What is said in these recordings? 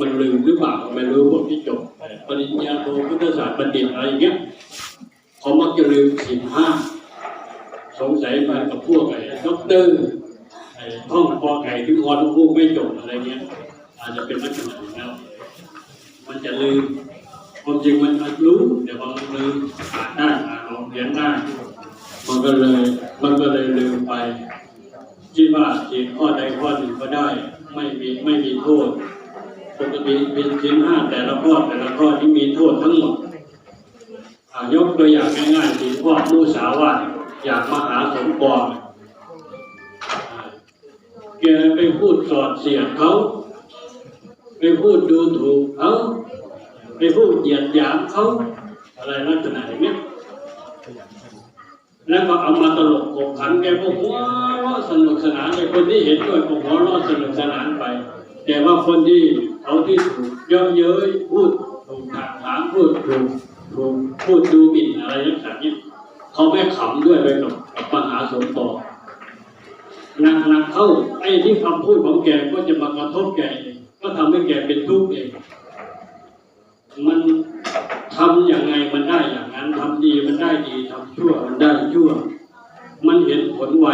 มันลืมหรือเปล่าไม่รู้พวกที่จบปริญญาโทพุทธศาสตร์บัณฑิตอะไรเงี้ยเขามักจะลืมสิบห้าสงสัยมากับพวกไอ้ด็อกเตอร์ไอ้ท่องพอไก่ถึงคอนพูดไม่จบอะไรเงี้ย อาจจะเป็นลักษณะอย่างนั้นมันจะลืมความจริงมันรู้แต่พอมันลืมอ่านได้อ่านออกเขียนได้มันก็เลยมันก็เลยลืมไปคิดว่าศีลข้อใดข้อหนึ่งก็ได้ ไม่มีไม่มีโทษ ปกติเป็นศีลห้าแต่ละข้อแต่ละข้อที่มีโทษทั้งหมดยกตัวอย่างง่ายๆศีลข้อมุสาวาทอยากมาหาสมปองแกไปพูดสอดเสียดเขาไปพูดดูถูกเขาไปพูดเหยียดหยามเขาอะไรลักษณะอย่างนี้แล้วก็เอามาตลกขบขันแกก็หัวเราะสนุกสนานไอ้คนที่เห็นด้วยก็หัวเราะสนุกสนานไป แต่ว่าคนที่ เขาที่ถูกเยอะเย้ยพูดถูกถักถามพูดถูกถูกพูดดูหมิ่นอะไรลักษณะนี้เขาไม่ขำด้วยไปกับกับมหาสมปองหนักหนักๆเข้าไอ้ที่คำพูดของแกก็จะมากระทบแกเองก็ทำให้แกเป็นทุกข์เอง มันทำอย่างไงมันได้อย่างนั้นทำดีมันได้ดีทำชั่วมันได้ชั่ว มันเห็นผลไว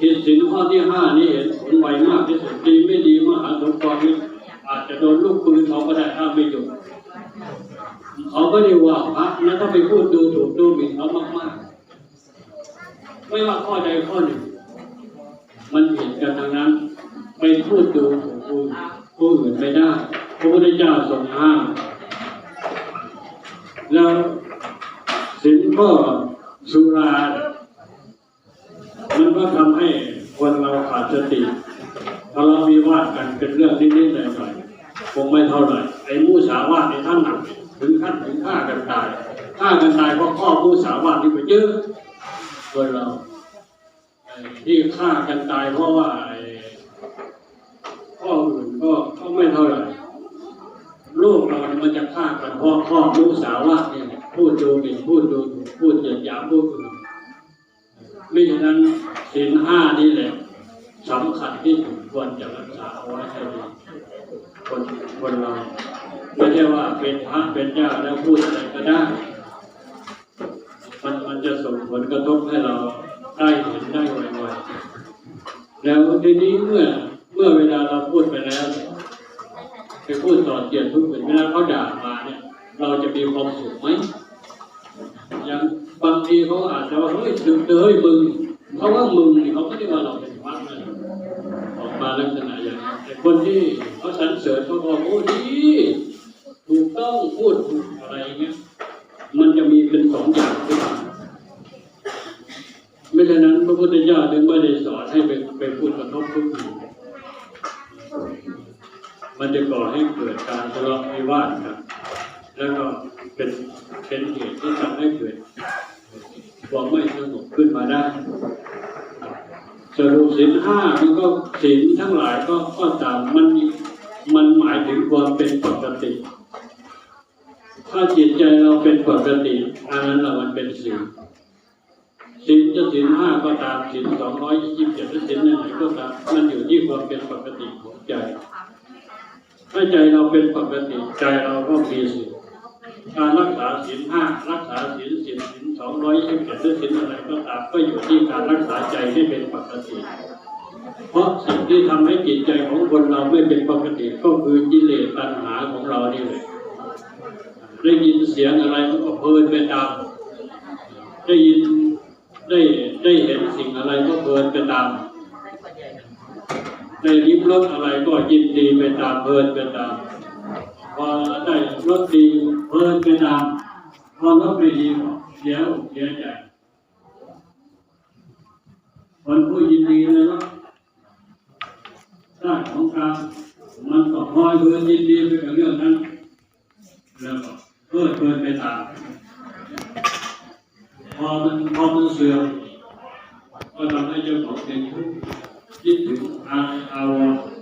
เหตุสินข้อที่ห้านี่เห็นผลไวมากที่สุดดีไม่ดีมหาสมปองนี่ จจะโดนลูกปืนเขาก็ได้ถ้าไม่หยุดเขาก็เรียกว่าพระนะถ้าไปพูดดูถูกดูหมิ่นเขามากๆ ไม่ว่าข้อใดข้อหนึ่ง มันเห็นกันทางนั้น ไปพูดดูถูกผู้ผู้อื่นไม่ได้พระพุทธเจ้าทรงห้ามแล้วสินก็สุรามันก็ทำให้คนเราขาดสติทะเลาะวิวาทกันเป็นเรื่องนิดๆหน่อยๆ คงไม่เท่าไหร่ไอ้มูสาวาทในท่านหนักถึงขั้นถึงฆ่ากันตายฆ่ากันตายเพราะข้อมูสาวาทนี่ก็เยอะคนเราที่ฆ่ากันตายเพราะว่าข้ออื่นก็ก็ไม่เท่าไหร่โลกเราเนี่ยมันจะฆ่ากันเพราะข้อมูสาวาทเนี่ยพูดดูหมิ่นพูดดูถูกพูดเหยียดหยามผู้อื่นไม่ฉะนั้นศีลห้านี่แหละสำคัญที่ควรจะรักษาเอาไว้ให้ดี คนคนเราไม่ใช่ว่าเป็นพระเป็นเจ้าแล้วพูดอะไรก็ได้ มันมันจะส่งผลกระทบให้เราได้เห็นได้ไวๆแล้วทีนี้เมื่อเมื่อเวลาเราพูดไปแล้วไปพูดสอเกียรติทุกคนเวลาเขาด่ามาเนี่ย เราจะมีความสุขไหมอย่างบางทีเขาอาจจะว่าเฮ้ยถึงเฮ้ยมึงเขาว่ามึงเขาไม่ได้ว่าเราเป็นพระนะออก มาลักษณะอย่างนั้นแต่คนที่เขาสรรเสริญเขาบอกโอ้ดีถูกต้องพูดถูกอะไรเงี้ยมันจะมีเป็นสองอย่างขึ้นมาไม่ฉะนั้นพระพุทธเจ้าถึงไม่ได้สอนให้ไปไปพูดกระทบทุกข์มันจะก่อให้เกิดการทะเลาะวิวาทกันแล้วก็เป็นเป็นเหตุที่ทำให้เกิดความไม่สงบขึ้นมาได้ สรุปศีลห้ามันก็ศีลทั้งหลายก็ก็ตามมันมันหมายถึงความเป็นปกติ ถ้าจิตใจเราเป็นปกติอันนั้นเรามันเป็นศีลศีลจะศีลห้าก็ตามศีลสองร้อยยี่สิบเจ็ดหรือศีลไหนก็ตามมันอยู่ที่ความเป็นปกติของใจถ้าใจเราเป็นปกติใจเราก็มีสิทธิ์ การรักษาศีลห้ารักษาศีลสิบศีลสองร้อยยี่สิบเจ็ดหรือศีลอะไรก็ตามก็อยู่ที่การรักษาใจให้เป็นปกติ เพราะสิ่งที่ทำให้จิตใจของคนเราไม่เป็นปกติก็คือกิเลสตัณหาของเรานี่เลยได้ยินเสียงอะไรมันก็เพลินไปตาม ได้ยินได้ได้เห็นสิ่งอะไรก็เพลินไปตามได้ริมรสอะไรก็ยินดีไปตามเพลินไปตาม พอได้รสดีเพลินไปตามพอรสไม่ดีเสียอกเสียใจคนผู้ยินดีเลยเนาะได้ของกลางมันก็พลอยเพลินยินดีไปกับเรื่องนั้น แล้วก็เพลิดเพลินไปตามพอมันพอมันเสื่อมก็ทำให้เจ้าของเป็นทุกข์คิดถึงอาอาวรณ์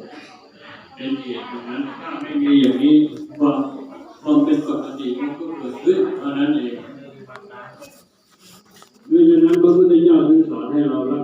เป็นเหตุดังนั้นถ้าไม่มีอย่างนี้ความความเป็นปกติมันก็เกิดขึ้นเท่านั้นเองด้วยฉะนั้นพระพุทธเจ้าจึงสอนให้เรารัก